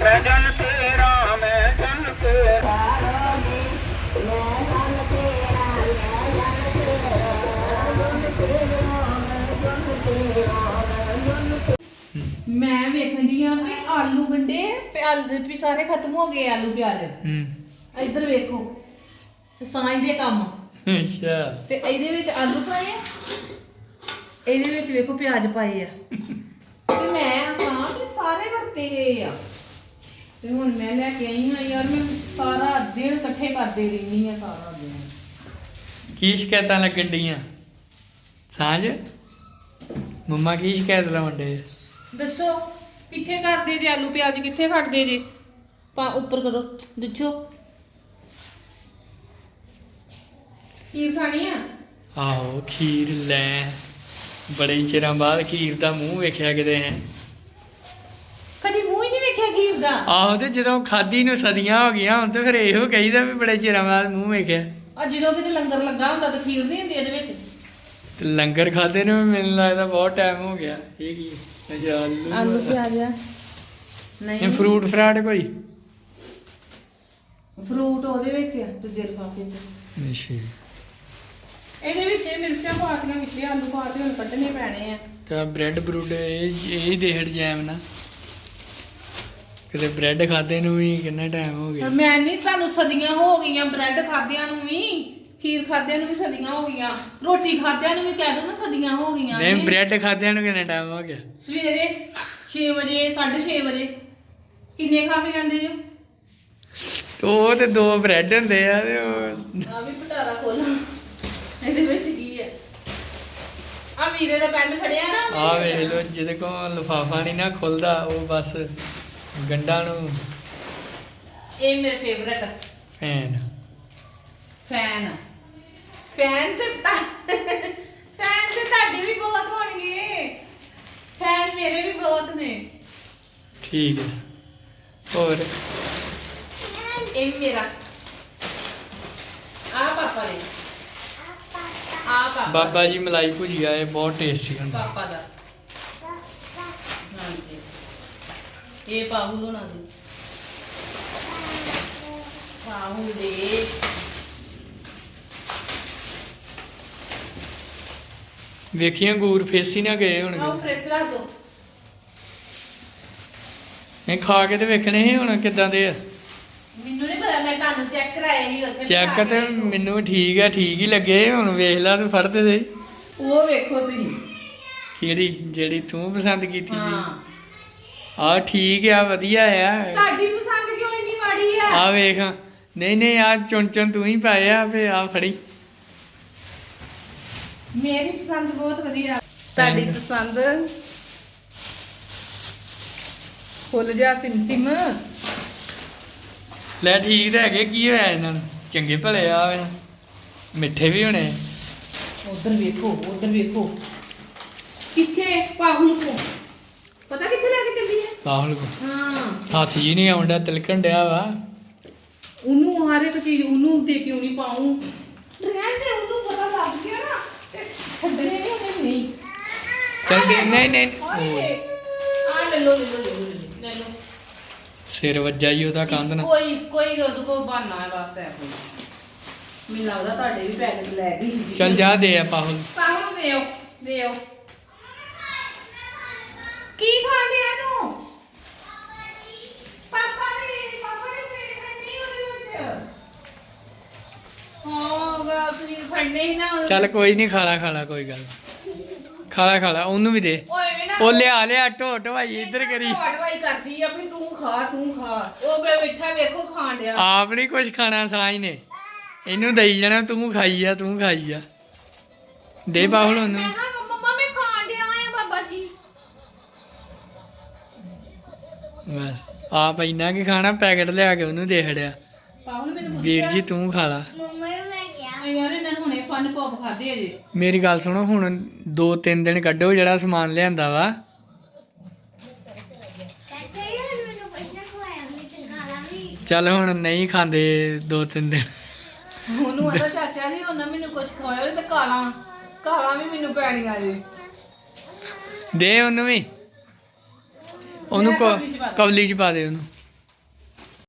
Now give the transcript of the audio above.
ਮੈਂ ਜਨ ਤੇਰਾ ਮੈਂ ਜਨ ਤੇਰਾ। ਮੈਂ ਵੇਖਣ ਦੀ ਆ ਵੀ ਆਲੂ ਗੰਡੇ ਪਿਆਲ ਵੀ ਸਾਰੇ ਖਤਮ ਹੋ ਗਏ ਆਲੂ ਪਿਆਜ਼। ਹੂੰ। ਇੱਧਰ ਵੇਖੋ ਸਾਂਝ ਦੇ ਕੰਮ। ਅੱਛਾ। ਤੇ ਇਹਦੇ ਵਿੱਚ ਆਲੂ ਪਾਏ ਆ ਇਹਦੇ ਵਿੱਚ ਵੇਖੋ ਪਿਆਜ਼ ਪਾਏ ਆ। ਤੇ ਮੈਂ ਕਹਾਂ ਕਿ ਸਾਰੇ ਵਰਤੇ ਗਏ ਆ। ਤੇ ਹੁਣ ਮੈਂ ਲੈ ਕੇ ਆਈ ਹਾਂ ਯਾਰ ਮੈਂ ਸਾਰਾ ਦਿਨ ਇਕੱਠੇ ਕਰਦੇ ਰਹਿੰਦੀ ਆ ਸਾਰਾ ਦਿਨ। ਕੀ ਸ਼ਿਕਾਇਤਾਂ ਲੱਗਣ ਡੀਆਂ ਸਾਂਝ? ਮੰਮਾ ਕੀ ਸ਼ਿਕਾਇਤ ਲਾਉਣ ਡੇ ਦੱਸੋ ਕਿੱਥੇ ਕਰਦੇ ਜੇ ਆਲੂ ਪਿਆਜ਼? ਕਿੱਥੇ ਫੜਦੇ ਜੇ? ਪਾ ਉੱਪਰ ਕਰੋ ਦੱਸੋ। ਕੀ ਖਾਣੀ ਆ? ਆਹੋ ਖੀਰ ਲੈ। ਬੜੇ ਚਿਰਾਂ ਬਾਅਦ ਖੀਰ ਦਾ ਮੂੰਹ ਵੇਖਿਆ ਕਿਤੇ ਹੈ। ਵੇਖਿਆ ਖੀਰ ਦਾ ਆਹੋ ਤੇ ਜਦੋਂ ਖਾਦੀ ਨੂੰ ਸਦੀਆਂ ਹੋ ਗਈਆਂ ਹੁਣ ਤੇ ਫਿਰ ਇਹੋ ਕਹੀਦਾ ਵੀ ਬੜੇ ਚਿਰਾਂ ਬਾਅਦ ਮੂੰਹ ਵੇਖਿਆ। ਆ ਜਦੋਂ ਕਿਤੇ ਲੰਗਰ ਲੱਗਾ ਹੁੰਦਾ ਤਾਂ ਖੀਰ ਨਹੀਂ ਹੁੰਦੀ ਇਹਦੇ ਵਿੱਚ? ਤੇ ਲੰਗਰ ਖਾਦੇ ਨੂੰ ਵੀ ਮੈਨੂੰ ਲੱਗਦਾ ਬਹੁਤ ਟਾਈਮ ਹੋ ਗਿਆ। ਇਹ ਕੀ ਅੱਛਾ ਆਲੂ ਆਲੂ ਪਿਆਜ਼ ਆ। ਨਹੀਂ। ਫਰੂਟ ਫਰਾਟ ਕੋਈ? ਫਰੂਟ ਉਹਦੇ ਵਿੱਚ ਆ ਦੂਜੇ ਲਿਫਾਫੇ 'ਚ। ਅੱਛਾ। ਇਹਦੇ ਵਿੱਚ ਇਹ ਮਿਰਚਾਂ ਪਾ ਕੇ ਵਿੱਚ ਆਲੂ ਪਾ ਕੇ ਹੁਣ ਕੱਢਣੇ ਪੈਣੇ ਆ। ਤਾਂ ਬ੍ਰੈਡ ਬਰੂਡ ਇਹ ਇਹ ਦੇਹੜ ਜੈਮ ਨਾ। ਕਿਤੇ ਬ੍ਰੈਡ ਖਾਦੇ ਨੂੰ ਵੀ ਕਿੰਨਾ ਟਾਈਮ ਹੋ ਗਿਆ? ਮੈਂ ਨਹੀਂ ਤੁਹਾਨੂੰ ਸਦੀਆਂ ਹੋ ਗਈਆਂ ਬ੍ਰੈਡ ਖਾਦਿਆਂ ਨੂੰ ਵੀ ਖੀਰ ਖਾਦਿਆਂ ਨੂੰ ਵੀ ਸਦੀਆਂ ਹੋ ਗਈਆਂ ਰੋਟੀ ਖਾਦਿਆਂ ਨੂੰ ਵੀ ਕਹਿ ਦੋ ਨਾ ਸਦੀਆਂ ਹੋ ਗਈਆਂ ਨਹੀਂ। ਬ੍ਰੈਡ ਖਾਦਿਆਂ ਨੂੰ ਕਿੰਨਾ ਟਾਈਮ ਹੋ ਗਿਆ? ਸਵੇਰੇ 6 ਵਜੇ 6:30 ਵਜੇ ਕਿੰਨੇ ਖਾ ਕੇ ਜਾਂਦੇ ਜੋ? ਉਹ ਤੇ ਦੋ ਬ੍ਰੈਡ ਹੁੰਦੇ ਆ ਤੇ ਉਹ ਆ ਵੀ ਪਟਾਰਾ ਖੋਲਾ ਇਹਦੇ ਵਿੱਚ ਕੀ ਹੈ? ਆ ਵੀਰੇ ਦਾ ਪੈਨ ਫੜਿਆ ਨਾ ਆ ਵੇਖ ਲੋ ਜਿਹਦੇ ਕੋਲ ਲਫਾਫਾ ਨਹੀਂ ਨਾ ਖੁੱਲਦਾ ਉਹ ਬਸ ਗੰਡਾ ਨੂੰ। ਇਹ ਮੇਰੇ ਫੇਵਰਟ ਫੈਨ। ਫੈਨ। ਫੈਨ ਤੇ ਤਾਂ- ਫੈਨ ਤੇ ਤੁਹਾਡੇ ਵੀ ਬਹੁਤ ਹੋਣਗੇ। ਫੈਨ ਮੇਰੇ ਵੀ ਬਹੁਤ ਨੇ। ਠੀਕ ਹੈ। ਹੋਰ? ਇਹ ਮੇਰਾ। ਆ ਪਾਪਾ ਦੇ। ਆ ਪਾਪਾ। ਬਾਬਾ ਜੀ ਮਲਾਈ ਭੁਜੀਆ ਇਹ ਬਹੁਤ ਟੇਸਟੀ ਹੁੰਦਾ। ਪਾਪਾ ਦਾ। ਹੋਣਾ ਦੀ। ਪਾਹੁਲ ਦੇ। ਵੇਖੀਆਂ ਗੂਰ ਫੇਸੀ ਨਾ ਗਏ ਆਹ ਫ੍ਰਿਜ ਰੱਖ ਦੋ। ਇਹ ਖਾ ਕੇ ਤੇ ਵੇਖਣੇ ਸੀ ਹੁਣ ਕਿੱਦਾਂ ਦੇ ਆ। ਮੈਨੂੰ ਨਹੀਂ ਪਤਾ ਮੈਂ ਤੁਹਾਨੂੰ ਚੈੱਕ ਕਰਾਇਆ ਸੀ ਉੱਥੇ ਚੈੱਕ ਤੇ ਕੇ। ਮੈਨੂੰ ਠੀਕ ਆ ਠੀਕ ਹੀ ਲੱਗੇ ਹੁਣ ਵੇਖ ਲਾ ਤੂੰ ਫੜਦੇ ਸਹੀ। ਉਹ ਵੇਖੋ ਤੁਸੀਂ। ਕਿਹੜੀ ਜਿਹੜੀ ਤੂੰ ਪਸੰਦ ਕੀਤੀ ਸੀ। ਹਾਂ। ਆ ਠੀਕ ਆ ਵਧੀਆ ਆ। ਤੁਹਾਡੀ ਪਸੰਦ ਕਿਉਂ ਇੰਨੀ ਮਾੜੀ ਆ? ਆ ਵੇਖ ਨਹੀਂ ਨਹੀਂ ਆ ਚੁਣ ਚੁਣ ਤੂੰ ਹੀ ਪਾਇਆ ਫੇ ਆ ਫੜੀ। ਮੇਰੀ ਪਸੰਦ ਬਹੁਤ ਵਧੀਆ। ਤੁਹਾਡੀ ਪਸੰਦ ਫੁੱਲ ਜਾ ਸਿਮ ਸਿਮ ਲੈ ਠੀਕ ਤਾਂ ਹੈਗੇ ਕੀ ਹੋਇਆ ਇਹਨਾਂ ਨੂੰ? ਚੰਗੇ ਭਲੇ ਆ ਵੇ। ਮਿੱਠੇ ਵੀ ਹੋਣੇ। ਉਧਰ ਵੇਖੋ ਉਧਰ ਵੇਖੋ। ਕਿੱਥੇ? ਪਾਹੁਲ ਕੋ ਪਤਾ ਕਿੱਥੇ ਲੈ ਕੇ ਚੱਲੀ ਹੈ? ਰਾਹੁਲ ਕੋ। ਹਾਂ। ਹੱਥ ਜੀ ਨਹੀਂ ਆਉਂਦਾ ਤਿਲਕਣ ਡਿਆ ਵਾ। ਉਹਨੂੰ ਹਰ ਇੱਕ ਚੀਜ਼ ਉਹਨੂੰ ਦੇ ਕਿਉਂ ਨਹੀਂ ਪਾਉਂ? ਰਹਿਣ ਦੇ ਉਹਨੂੰ ਪਤਾ ਲੱਗ ਗਿਆ ਨਾ। ਤੇ ਛੱਡਣੇ ਨਹੀਂ ਉਹਨੇ ਨਹੀਂ। ਚੱਲ ਦੇ ਨਹੀਂ ਨਹੀਂ। ਉਹ ਆ ਲੈ ਲੋ ਲੈ ਲੋ ਲੈ ਲੋ ਲੈ ਲੋ ਸਿਰ ਵੱਜਾ ਹੀ ਉਹਦਾ ਕੰਧ ਨਾਲ। ਕੋਈ ਕੋਈ ਉਹਦੇ ਕੋ ਬਹਾਨਾ ਹੈ ਬਸ ਹੈ ਕੋਈ। ਮੈਨੂੰ ਲੱਗਦਾ ਤੁਹਾਡੇ ਵੀ ਪੈਕਟ ਲੈ ਗਈ ਸੀ। ਚੱਲ ਜਾ ਦੇ ਆ ਪਾਹੁਲ ਪਾਹੁਲ ਦਿਓ ਦਿਓ ਕੀ ਖਾਂਦੇ ਆ ਤੂੰ ਪਾਪਾ ਦੇ ਪਾਪਾ ਨੇ ਸਵੇਰੇ ਖੰਡੀ ਉਹਦੇ ਵਿੱਚ। ਹੋਗਾ ਤੁਸੀਂ ਖੰਡੇ ਹੀ ਨਾ ਉਹਦੇ ਚੱਲ ਕੋਈ ਨਹੀਂ ਖਾਲਾ ਖਾਲਾ ਕੋਈ ਗੱਲ ਨੀ। ਖਾਲਾ ਖਾਲਾ ਉਹਨੂੰ ਵੀ ਦੇ। ਓਏ ਵੇ ਨਾ ਉਹ ਲਿਆ ਲਿਆ ਢੋ ਢਵਾਈ ਇੱਧਰ ਕਰੀ। ਢਵਾਈ ਕਰਦੀ ਆ ਵੀ ਤੂੰ ਖਾ ਤੂੰ ਖਾ। ਉਹ ਬੇ ਬੈਠਾ ਵੇਖੋ ਖਾਣ ਡਿਆ। ਆਪ ਨਹੀਂ ਕੁਝ ਖਾਣਾ ਸਾਂਝ ਨੇ। ਇਹਨੂੰ ਦਈ ਜਾਣਾ ਤੂੰ ਖਾਈ ਜਾ ਤੂੰ ਖਾਈ ਜਾ ਦੇ ਪਾਹੁਲ ਮੈਂ ਉਹਨੂੰ। ਹਾਂ ਬਸ। ਆਪ ਇੰਨਾ ਕੀ ਖਾਣਾ ਪੈਕਟ ਲਿਆ ਕੇ ਉਹਨੂੰ ਦੇ ਮੈਨੂੰ ਵੀਰ ਜੀ ਤੂੰ ਖਾ ਲਾ। ਆ। ਯਾਰ ਇਹਨਾਂ ਨੇ ਹੁਣੇ ਫਨ ਪੌਪ ਖਾਦੇ ਅਜੇ ਮੇਰੀ ਗੱਲ ਸੁਣੋ ਹੁਣ ਦੋ ਤਿੰਨ ਦਿਨ ਕੱਢੋ ਜਿਹੜਾ ਸਮਾਨ ਲਿਆਂਦਾ ਵਾ। ਚੱਲ ਹੁਣ ਨਹੀਂ ਖਾਂਦੇ ਦੋ ਤਿੰਨ ਦਿਨ। ਉਹਨੂੰ ਆਦਾ ਚਾਚਾ ਜੀ ਉਹਨਾਂ ਮੈਨੂੰ ਕੁਝ ਖਵਾਇਆ ਤੇ ਕਾਲਾਂ ਕਾਲਾਂ ਵੀ ਮੈਨੂੰ ਪੈਣੀਆਂ ਜੀ। ਦੇ ਉਹਨੂੰ ਵੀ। ਉਹਨੂੰ ਮੈਂ ਕੋ- ਕਵਲੀ ਚ ਪਾ ਦਾਂ। ਕਵਲੀ ਚ ਪਾ ਦੇ ਉਹਨੂੰ